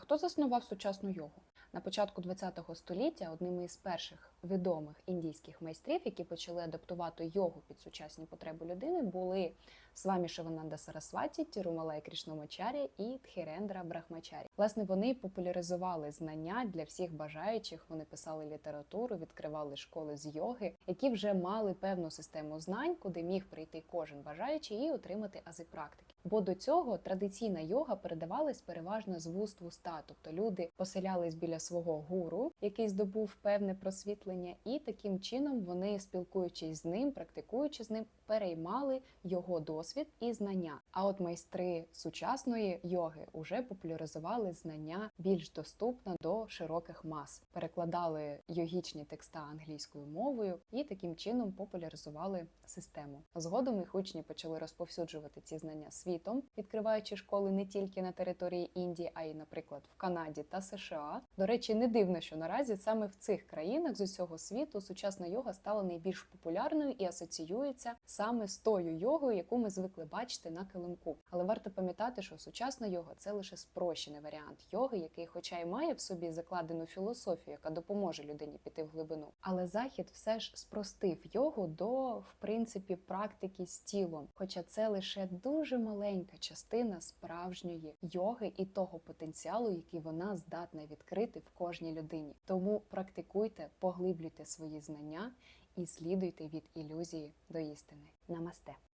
хто заснував сучасну йогу? На початку ХХ століття одним із перших відомих індійських майстрів, які почали адаптувати йогу під сучасні потреби людини, були Свамі Шивананда Сарасваті, Тірумалай Крішномачарі і Тхірендра Брахмачарі. Власне, вони популяризували знання для всіх бажаючих. Вони писали літературу, відкривали школи з йоги, які вже мали певну систему знань, куди міг прийти кожен бажаючий і отримати ази практики. Бо до цього традиційна йога передавалась переважно з вуст в уста, тобто люди поселялись біля свого гуру, який здобув певне просвітлення, і таким чином вони, спілкуючись з ним, практикуючи з ним, переймали його досвід і знання. А от майстри сучасної йоги вже популяризували знання більш доступно до широких мас, перекладали йогічні текста англійською мовою і таким чином популяризували систему. Згодом їх учні почали розповсюджувати ці знання світом, відкриваючи школи не тільки на території Індії, а й, наприклад, в Канаді та США. До речі, не дивно, що наразі саме в цих країнах з усього світу сучасна йога стала найбільш популярною і асоціюється саме з тою йогою, яку ми звикли бачити на килимку. Але варто пам'ятати, що сучасна йога це лише спрощений варіант йоги, який, хоча й має в собі закладену філософію, яка допоможе людині піти в глибину. Але захід все ж спростив йогу до, в принципі, практики з тілом. Хоча це лише дуже маленька частина справжньої йоги і того потенціалу, який вона здатна відкрити в кожній людині. Тому практикуйте, поглиблюйте свої знання і слідуйте від ілюзії до істини. Намасте!